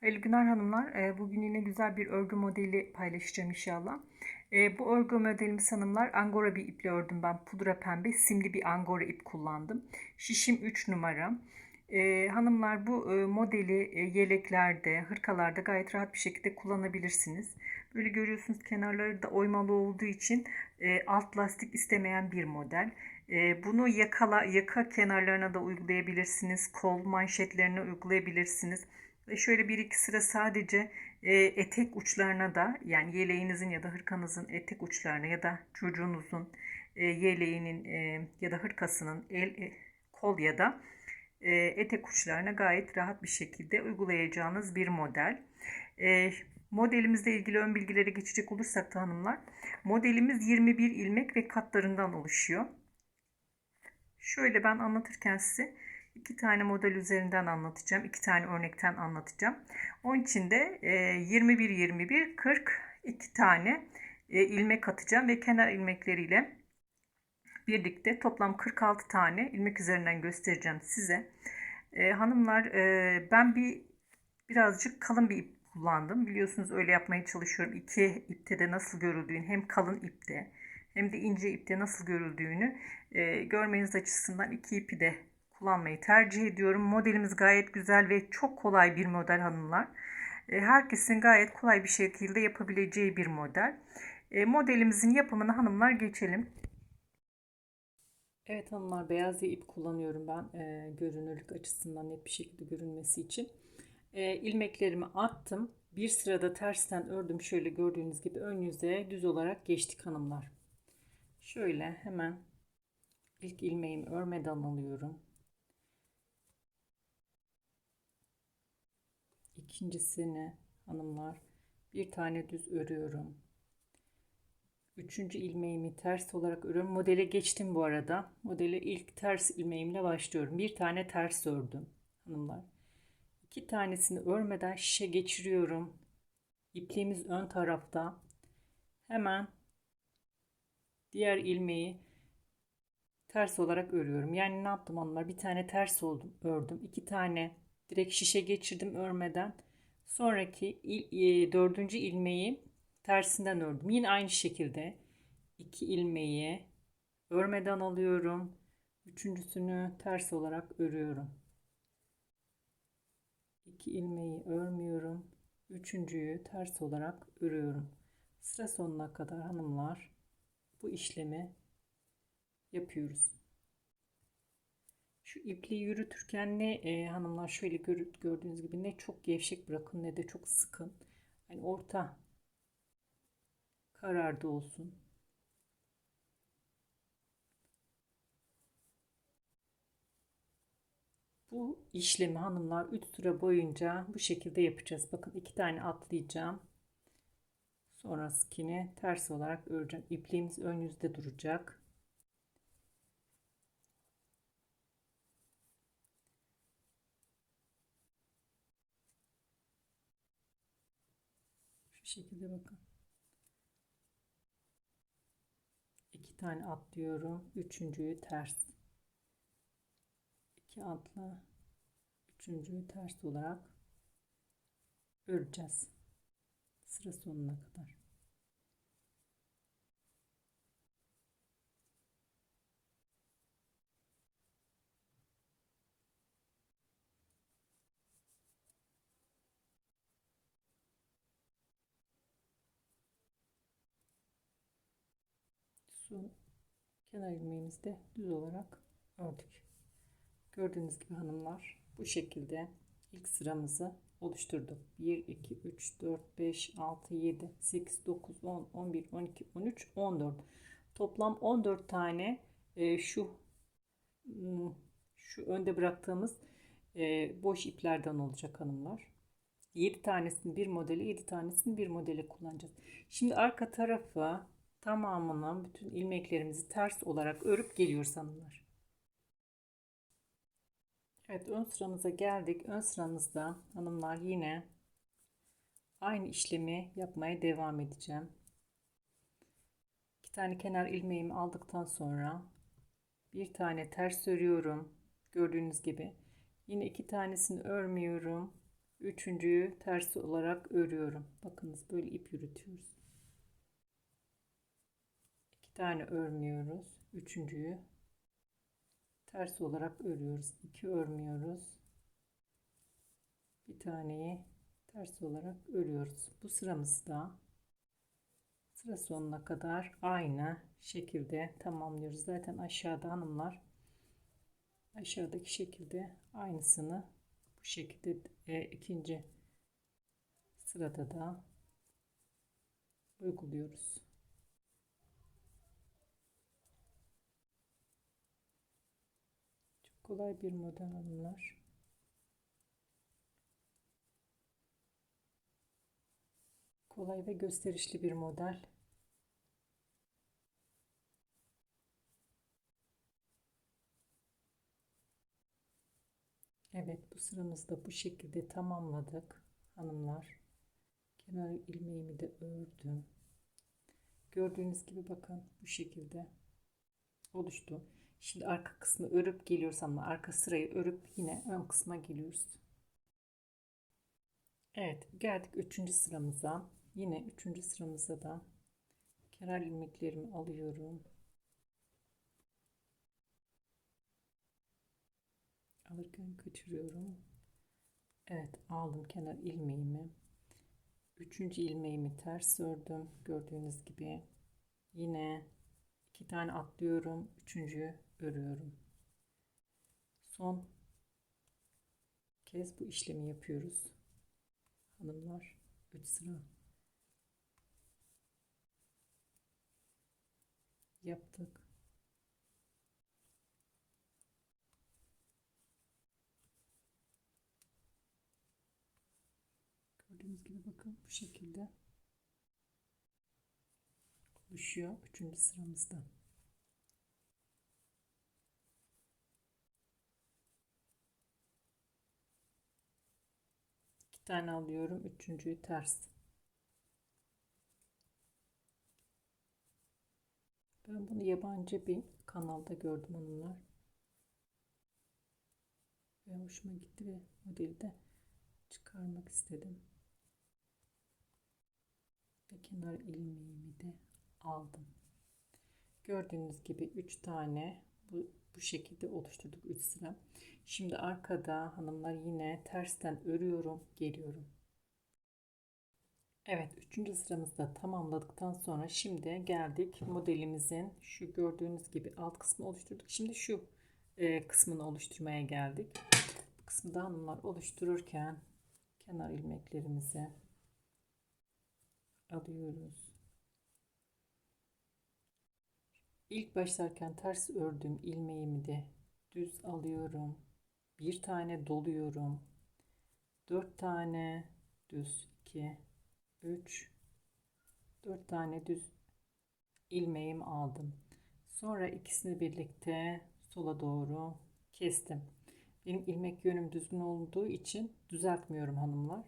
Hayırlı günler hanımlar. Ee, Bugün yine güzel bir örgü modeli paylaşacağım inşallah. Ee, Bu örgü modelimiz hanımlar angora bir iple ördüm ben. Pudra pembe simli bir angora ip kullandım. Şişim 3 numara. Ee, hanımlar bu e, modeli e, yeleklerde, hırkalarda gayet rahat bir şekilde kullanabilirsiniz. Böyle görüyorsunuz kenarları da oymalı olduğu için e, alt lastik istemeyen bir model. Bunu yakala, yaka kenarlarına da uygulayabilirsiniz. Kol manşetlerine uygulayabilirsiniz. Ve şöyle bir iki sıra sadece e, etek uçlarına da yani yeleğinizin ya da hırkanızın etek uçlarına ya da çocuğunuzun e, yeleğinin e, ya da hırkasının el e, kol ya da e, etek uçlarına gayet rahat bir şekilde uygulayacağınız bir model. E, modelimizle ilgili ön bilgilere geçecek olursak da hanımlar modelimiz 21 ilmek ve katlarından oluşuyor. Şöyle ben anlatırken size iki tane model üzerinden anlatacağım. iki tane örnekten anlatacağım. Onun için de 21 21 40 iki tane e, ilmek atacağım ve kenar ilmekleriyle birlikte toplam 46 tane ilmek üzerinden göstereceğim size. E, hanımlar e, ben bir birazcık kalın bir ip kullandım. Biliyorsunuz öyle yapmaya çalışıyorum. İki ipte de nasıl görüldüğünü hem kalın ipte hem de ince ipte nasıl görüldüğünü e, görmeniz açısından iki ipi de kullanmayı tercih ediyorum. Modelimiz gayet güzel ve çok kolay bir model hanımlar. E, herkesin gayet kolay bir şekilde yapabileceği bir model. E, modelimizin yapımına hanımlar geçelim. Evet hanımlar beyaz ip kullanıyorum ben e, görünürlük açısından net bir şekilde görünmesi için. E, ilmeklerimi attım. Bir sırada tersten ördüm. Şöyle gördüğünüz gibi ön yüzeye düz olarak geçtik hanımlar. Şöyle hemen ilk ilmeğimi örmeden alıyorum. İkincisini hanımlar bir tane düz örüyorum. Üçüncü ilmeğimi ters olarak örüyorum. Modele geçtim bu arada. Modele ilk ters ilmeğimle başlıyorum. Bir tane ters ördüm hanımlar. İki tanesini örmeden şişe geçiriyorum. İpliğimiz ön tarafta. Hemen diğer ilmeği ters olarak örüyorum. Yani ne yaptım hanımlar? Bir tane ters oldum, ördüm. İki tane direkt şişe geçirdim örmeden. Sonraki il, e, dördüncü ilmeği tersinden ördüm. Yine aynı şekilde iki ilmeği örmeden alıyorum. Üçüncüsünü ters olarak örüyorum. İki ilmeği örmüyorum. Üçüncüyü ters olarak örüyorum. Sıra sonuna kadar hanımlar bu işlemi yapıyoruz. Şu ipliği yürütürken ne e, hanımlar şöyle gör, gördüğünüz gibi ne çok gevşek bırakın ne de çok sıkın. Yani orta kararda olsun. Bu işlemi hanımlar 3 sıra boyunca bu şekilde yapacağız. Bakın iki tane atlayacağım. Sonrasını ters olarak öreceğim. İpliğimiz ön yüzde duracak. Şekilde bakın. İki tane atlıyorum. Üçüncüyü ters. İki atla. Üçüncüyü ters olarak öreceğiz. Sıra sonuna kadar. Son kenar ilmeğimizi de düz olarak ördük. Gördüğünüz gibi hanımlar bu şekilde ilk sıramızı oluşturduk. 1, 2, 3, 4, 5, 6, 7, 8, 9, 10, 11, 12, 13, 14. Toplam 14 tane e, şu hmm, şu önde bıraktığımız e, boş iplerden olacak hanımlar. 7 tanesini bir modele 7 tanesini bir modele kullanacağız. Şimdi arka tarafı tamamını bütün ilmeklerimizi ters olarak örüp geliyoruz hanımlar. Evet ön sıramıza geldik. Ön sıramızda hanımlar yine aynı işlemi yapmaya devam edeceğim. İki tane kenar ilmeğimi aldıktan sonra bir tane ters örüyorum. Gördüğünüz gibi. Yine iki tanesini örmüyorum. Üçüncüyü tersi olarak örüyorum. Bakınız böyle ip yürütüyoruz. Tane örmüyoruz. Üçüncüyü ters olarak örüyoruz. İki örmüyoruz. Bir taneyi ters olarak örüyoruz. Bu sıramızda sıra sonuna kadar aynı şekilde tamamlıyoruz. Zaten aşağıda hanımlar aşağıdaki şekilde aynısını bu şekilde e, ikinci sırada da uyguluyoruz. Çok kolay bir model hanımlar. Kolay ve gösterişli bir model. Evet bu sıramızda bu şekilde tamamladık hanımlar. Kenar ilmeğimi de ördüm. Gördüğünüz gibi bakın bu şekilde oluştu. Şimdi arka kısmı örüp geliyoruz ama arka sırayı örüp yine ön kısma geliyoruz. Evet geldik üçüncü sıramıza. Yine üçüncü sıramızda da kenar ilmeklerimi alıyorum. Alırken kaçırıyorum. Evet aldım kenar ilmeğimi. Üçüncü ilmeğimi ters ördüm. Gördüğünüz gibi yine iki tane atlıyorum. Üçüncüyü örüyorum. Son kez bu işlemi yapıyoruz. Hanımlar 3 sıra yaptık. Gördüğünüz gibi bakın bu şekilde oluşuyor üçüncü sıramızda. İki tane alıyorum. Üçüncüyü ters. Ben bunu yabancı bir kanalda gördüm onunla. Ve hoşuma gitti ve modeli de çıkarmak istedim. Ve kenar ilmeğimi de aldım. Gördüğünüz gibi 3 tane bu, bu şekilde oluşturduk 3 sıra. Şimdi arkada hanımlar yine tersten örüyorum, geliyorum. Evet, üçüncü sıramızda tamamladıktan sonra şimdi geldik modelimizin şu gördüğünüz gibi alt kısmı oluşturduk. Şimdi şu e, kısmını oluşturmaya geldik. Bu kısmı da hanımlar oluştururken kenar ilmeklerimizi alıyoruz. İlk başlarken ters ördüğüm ilmeğimi de düz alıyorum. Bir tane doluyorum. Dört tane düz iki 3 4 tane düz ilmeğimi aldım. Sonra ikisini birlikte sola doğru kestim. Benim ilmek yönüm düzgün olduğu için düzeltmiyorum hanımlar.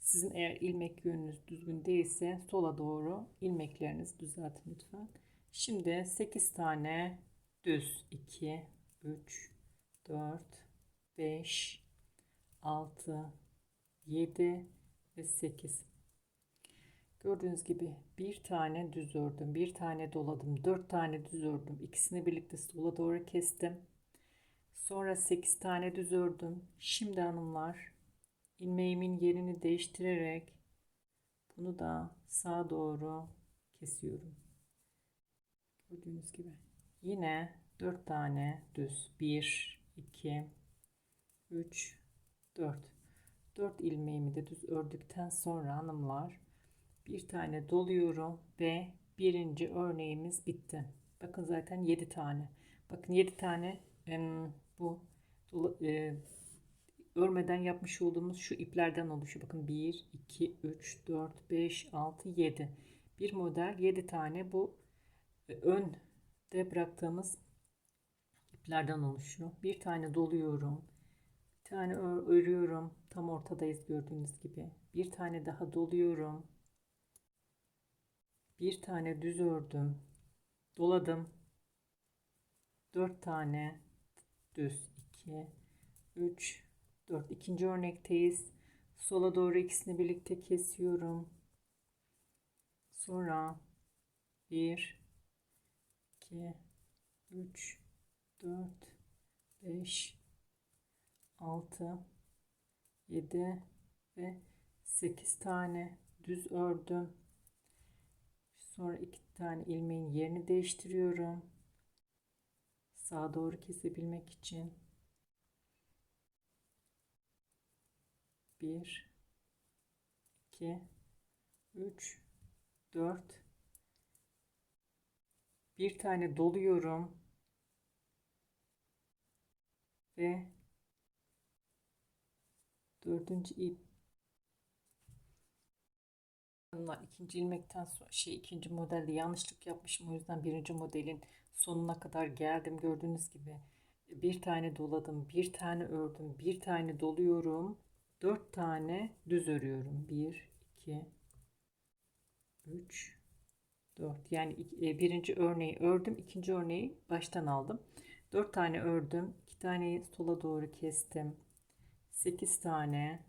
Sizin eğer ilmek yönünüz düzgün değilse sola doğru ilmeklerinizi düzeltin lütfen. Şimdi 8 tane düz 2 3 4 5 6 7 ve 8 Gördüğünüz gibi bir tane düz ördüm, bir tane doladım, dört tane düz ördüm. İkisini birlikte sola doğru kestim. Sonra sekiz tane düz ördüm. Şimdi hanımlar ilmeğimin yerini değiştirerek bunu da sağa doğru kesiyorum. Gördüğünüz gibi. Yine dört tane düz. Bir, iki, üç, dört. Dört ilmeğimi de düz ördükten sonra hanımlar bir tane doluyorum ve birinci örneğimiz bitti. Bakın zaten 7 tane. Bakın 7 tane bu e, örmeden yapmış olduğumuz şu iplerden oluşuyor. Bakın 1, 2, 3, 4, 5, 6, 7. Bir model 7 tane bu e, önde bıraktığımız iplerden oluşuyor. Bir tane doluyorum. Bir tane örüyorum. Tam ortadayız gördüğünüz gibi. Bir tane daha doluyorum bir tane düz ördüm doladım 4 tane düz 2 3 4 ikinci örnekteyiz sola doğru ikisini birlikte kesiyorum. Sonra 1 2 3 4 5 6 7 ve 8 tane düz ördüm. Sonra iki tane ilmeğin yerini değiştiriyorum. Sağa doğru kesebilmek için. 1 2 3 4 bir tane doluyorum. Ve dördüncü ip. İkinci ilmekten sonra şey ikinci modelde yanlışlık yapmışım. O yüzden birinci modelin sonuna kadar geldim. Gördüğünüz gibi bir tane doladım bir tane ördüm bir tane doluyorum. Dört tane düz örüyorum. Bir iki üç dört yani e, birinci örneği ördüm ikinci örneği baştan aldım. Dört tane ördüm iki taneyi sola doğru kestim. Sekiz tane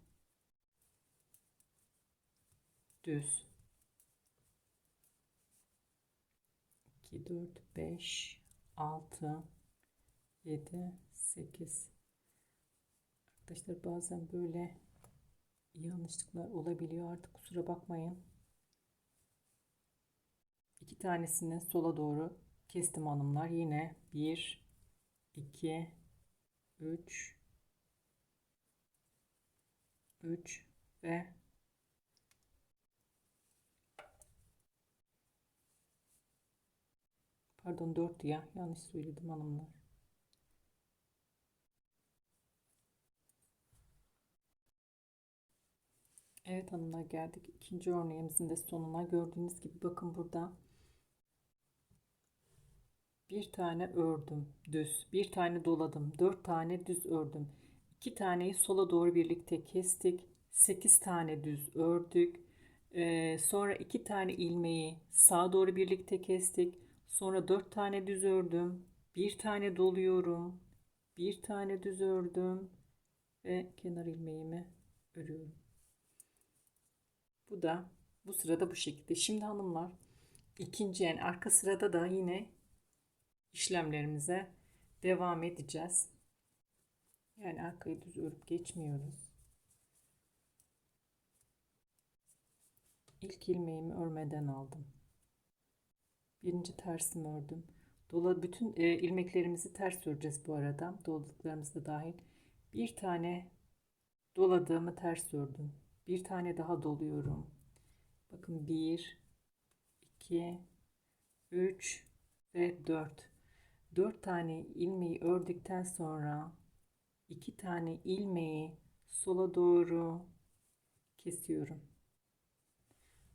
düz. 2 4 5 6 7 8 Arkadaşlar bazen böyle yanlışlıklar olabiliyor. Artık kusura bakmayın. İki tanesini sola doğru kestim hanımlar. Yine 1 2 3 3 ve Pardon 4 ya. Yanlış söyledim hanımlar. Evet hanımlar geldik. ikinci örneğimizin de sonuna. Gördüğünüz gibi bakın burada bir tane ördüm düz. Bir tane doladım. Dört tane düz ördüm. iki taneyi sola doğru birlikte kestik. Sekiz tane düz ördük. Ee, sonra iki tane ilmeği sağa doğru birlikte kestik. Sonra 4 tane düz ördüm. Bir tane doluyorum. Bir tane düz ördüm. Ve kenar ilmeğimi örüyorum. Bu da bu sırada bu şekilde. Şimdi hanımlar ikinci yani arka sırada da yine işlemlerimize devam edeceğiz. Yani arkayı düz örüp geçmiyoruz. İlk ilmeğimi örmeden aldım birinci tersimi ördüm. Dola bütün e, ilmeklerimizi ters öreceğiz bu arada. Doladıklarımız da dahil. Bir tane doladığımı ters ördüm. Bir tane daha doluyorum. Bakın 1 2 3 ve 4. 4 tane ilmeği ördükten sonra 2 tane ilmeği sola doğru kesiyorum.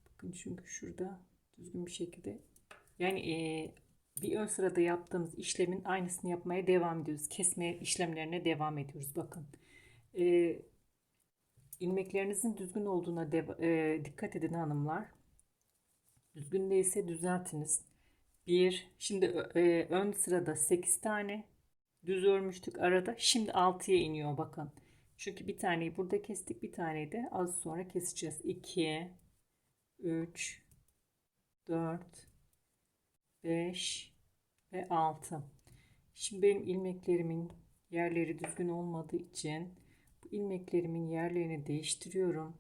Bakın çünkü şurada düzgün bir şekilde yani e, bir ön sırada yaptığımız işlemin aynısını yapmaya devam ediyoruz. Kesme işlemlerine devam ediyoruz. Bakın. E, ilmeklerinizin düzgün olduğuna e, dikkat edin hanımlar. Düzgün değilse düzeltiniz. Bir, şimdi e, ön sırada 8 tane düz örmüştük arada. Şimdi 6'ya iniyor bakın. Çünkü bir taneyi burada kestik. Bir taneyi de az sonra keseceğiz. 2, 3, 4, 5 ve 6. Şimdi benim ilmeklerimin yerleri düzgün olmadığı için bu ilmeklerimin yerlerini değiştiriyorum.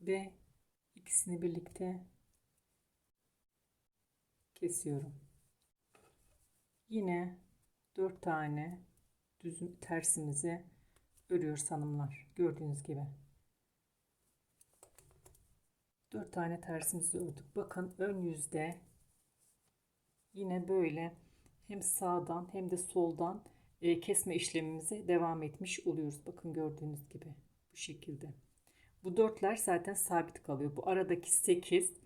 Ve ikisini birlikte kesiyorum. Yine 4 tane düz tersimizi örüyoruz hanımlar. Gördüğünüz gibi. 4 tane tersimizi ördük. Bakın ön yüzde yine böyle hem sağdan hem de soldan e, kesme işlemimize devam etmiş oluyoruz. Bakın gördüğünüz gibi bu şekilde. Bu dörtler zaten sabit kalıyor. Bu aradaki 8 e,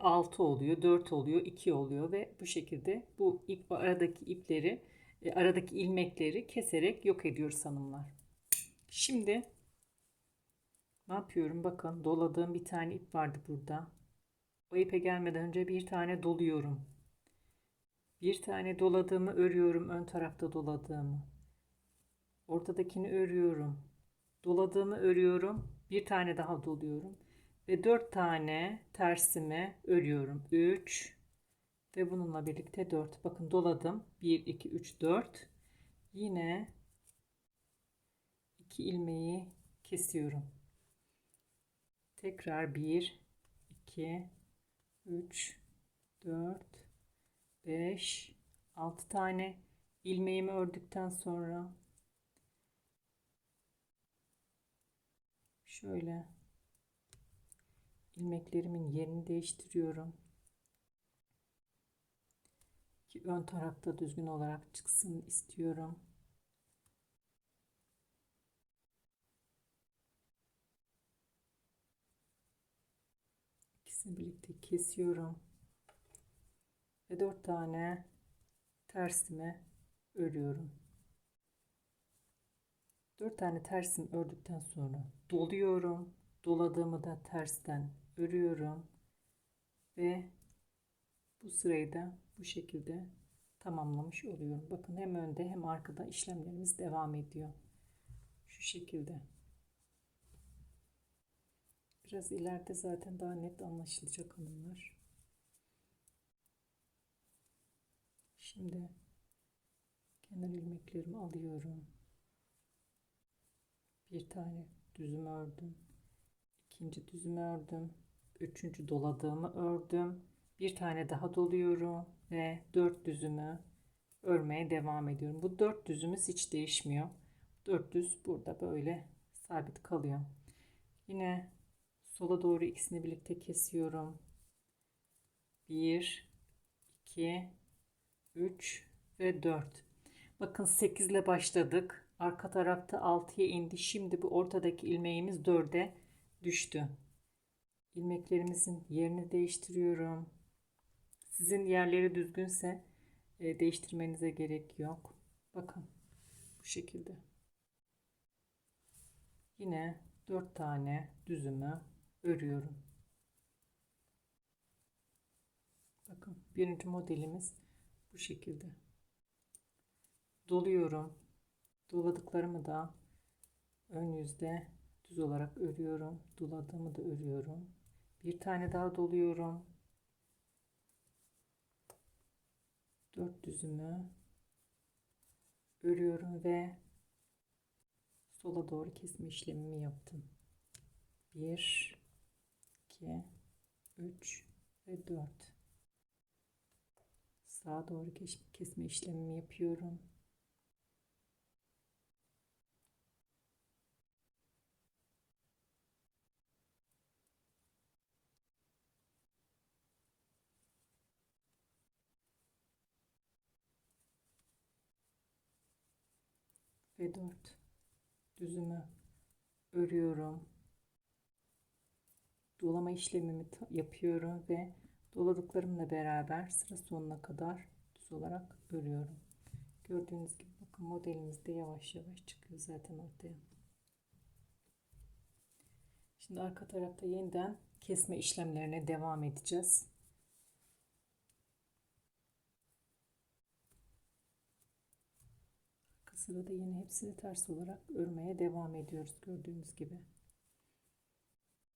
6 oluyor, 4 oluyor, 2 oluyor ve bu şekilde bu ip aradaki ipleri, e, aradaki ilmekleri keserek yok ediyoruz hanımlar. Şimdi ne yapıyorum? Bakın doladığım bir tane ip vardı burada. O ipe gelmeden önce bir tane doluyorum. Bir tane doladığımı örüyorum ön tarafta doladığımı. ortadakini örüyorum. Doladığımı örüyorum. Bir tane daha doluyorum. Ve 4 tane tersimi örüyorum. 3 ve bununla birlikte 4. Bakın doladım. 1, 2, 3, 4. Yine 2 ilmeği kesiyorum. Tekrar 1, 2, 3, 4, 5, 6 tane ilmeğimi ördükten sonra şöyle ilmeklerimin yerini değiştiriyorum. Ki ön tarafta düzgün olarak çıksın istiyorum. İkisini birlikte kesiyorum. Ve dört tane tersimi örüyorum. Dört tane tersim ördükten sonra doluyorum. Doladığımı da tersten örüyorum. Ve bu sırayı da bu şekilde tamamlamış oluyorum. Bakın hem önde hem arkada işlemlerimiz devam ediyor. Şu şekilde. Biraz ileride zaten daha net anlaşılacak hanımlar. Şimdi kenar ilmeklerimi alıyorum. Bir tane düzüm ördüm. ikinci düzüm ördüm. Üçüncü doladığımı ördüm. Bir tane daha doluyorum ve dört düzümü örmeye devam ediyorum. Bu dört düzümüz hiç değişmiyor. Dört düz burada böyle sabit kalıyor. Yine sola doğru ikisini birlikte kesiyorum. Bir, iki, üç ve dört. Bakın 8 ile başladık. Arka tarafta 6'ya indi. Şimdi bu ortadaki ilmeğimiz 4'e düştü. İlmeklerimizin yerini değiştiriyorum. Sizin yerleri düzgünse e, değiştirmenize gerek yok. Bakın bu şekilde. Yine 4 tane düzümü örüyorum. Bakın birinci modelimiz bu şekilde. Doluyorum. Doladıklarımı da ön yüzde düz olarak örüyorum. Doladığımı da örüyorum. Bir tane daha doluyorum. Dört düzümü örüyorum ve sola doğru kesme işlemimi yaptım. 1 2 3 ve 4 sağa doğru kesme işlemimi yapıyorum. Ve 4 düzümü örüyorum. Dolama işlemimi yapıyorum ve doladıklarımla beraber sıra sonuna kadar düz olarak örüyorum. Gördüğünüz gibi bakın modelimiz de yavaş yavaş çıkıyor zaten ortaya. Şimdi arka tarafta yeniden kesme işlemlerine devam edeceğiz. Sırada yine hepsini ters olarak örmeye devam ediyoruz gördüğünüz gibi.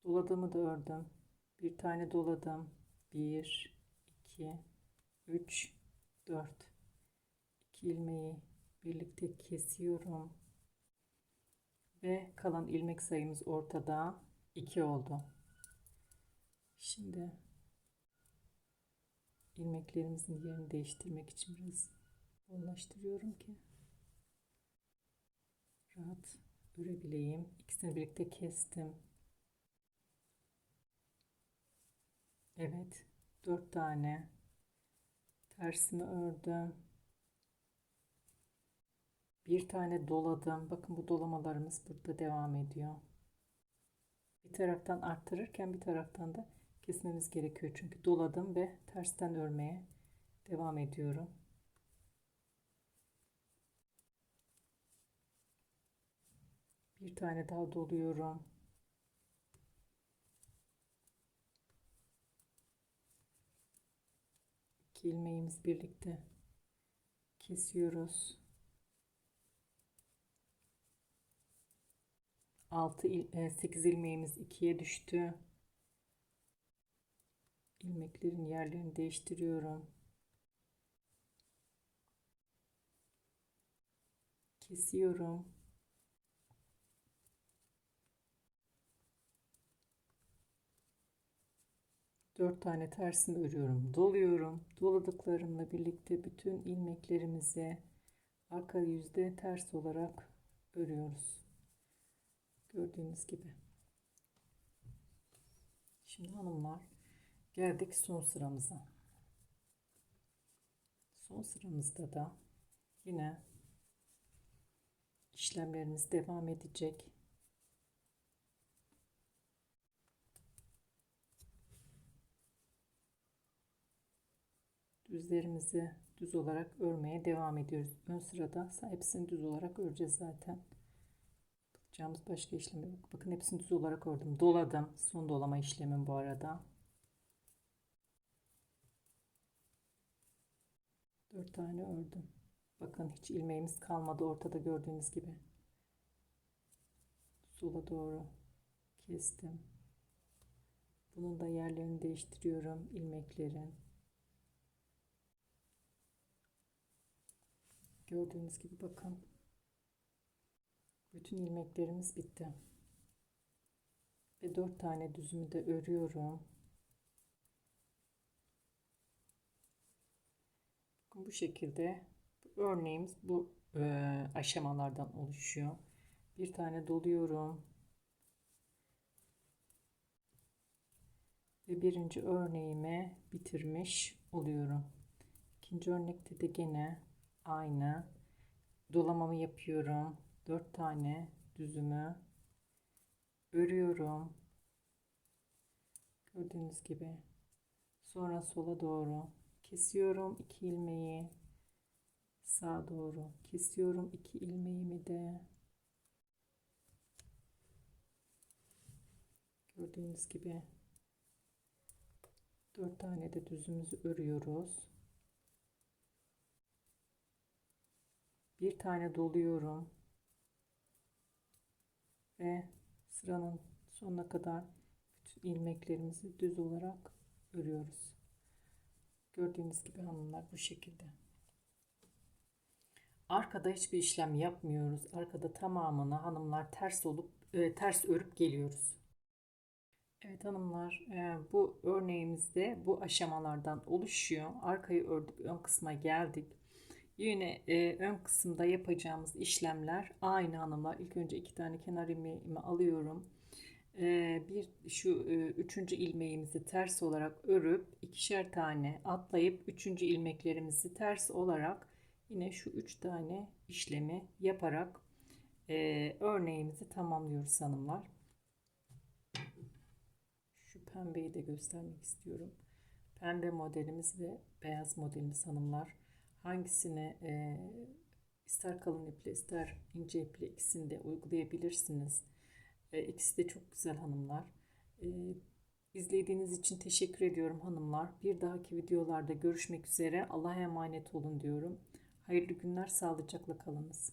Doladığımı da ördüm. Bir tane doladım. 1 2 3 4 2 ilmeği birlikte kesiyorum. Ve kalan ilmek sayımız ortada 2 oldu. Şimdi ilmeklerimizin yerini değiştirmek için biraz bollaştırıyorum ki rahat örebileyim. İkisini birlikte kestim. Evet. Dört tane tersimi ördüm. Bir tane doladım. Bakın bu dolamalarımız burada devam ediyor. Bir taraftan arttırırken bir taraftan da kesmemiz gerekiyor. Çünkü doladım ve tersten örmeye devam ediyorum. Bir tane daha doluyorum. İki ilmeğimiz birlikte kesiyoruz. 6 il, 8 ilmeğimiz 2'ye düştü. İlmeklerin yerlerini değiştiriyorum. Kesiyorum. Dört tane tersini örüyorum. Doluyorum. Doladıklarımla birlikte bütün ilmeklerimizi arka yüzde ters olarak örüyoruz. Gördüğünüz gibi. Şimdi hanımlar geldik son sıramıza. Son sıramızda da yine işlemlerimiz devam edecek. Düzlerimizi düz olarak örmeye devam ediyoruz. Ön sırada hepsini düz olarak öreceğiz zaten. Yapacağımız başka işlem yok. Bakın hepsini düz olarak ördüm. Doladım. Son dolama işlemim bu arada. 4 tane ördüm. Bakın hiç ilmeğimiz kalmadı ortada gördüğünüz gibi. Sola doğru kestim. Bunun da yerlerini değiştiriyorum ilmeklerin. Gördüğünüz gibi bakın. Bütün ilmeklerimiz bitti. Ve 4 tane düzümü de örüyorum. Bu şekilde örneğimiz bu e, aşamalardan oluşuyor. Bir tane doluyorum. Ve birinci örneğimi bitirmiş oluyorum. İkinci örnekte de gene aynı dolamamı yapıyorum. 4 tane düzümü örüyorum. Gördüğünüz gibi. Sonra sola doğru kesiyorum 2 ilmeği. Sağa doğru kesiyorum 2 ilmeğimi de. Gördüğünüz gibi 4 tane de düzümüzü örüyoruz. Bir tane doluyorum ve sıranın sonuna kadar bütün ilmeklerimizi düz olarak örüyoruz. Gördüğünüz gibi hanımlar bu şekilde. Arkada hiçbir işlem yapmıyoruz. Arkada tamamını hanımlar ters olup e, ters örüp geliyoruz. Evet hanımlar e, bu örneğimizde bu aşamalardan oluşuyor. Arkayı ördük ön kısma geldik. Yine e, ön kısımda yapacağımız işlemler aynı hanımlar. İlk önce iki tane kenar ilmeğimi alıyorum. E, bir şu e, üçüncü ilmeğimizi ters olarak örüp ikişer tane atlayıp üçüncü ilmeklerimizi ters olarak yine şu üç tane işlemi yaparak e, örneğimizi tamamlıyoruz hanımlar. Şu pembeyi de göstermek istiyorum. Pembe modelimiz ve beyaz modelimiz hanımlar hangisini e, ister kalın iple ister ince iple ikisini de uygulayabilirsiniz. E, ikisi de çok güzel hanımlar. E, izlediğiniz için teşekkür ediyorum hanımlar. Bir dahaki videolarda görüşmek üzere. Allah'a emanet olun diyorum. Hayırlı günler, sağlıcakla kalınız.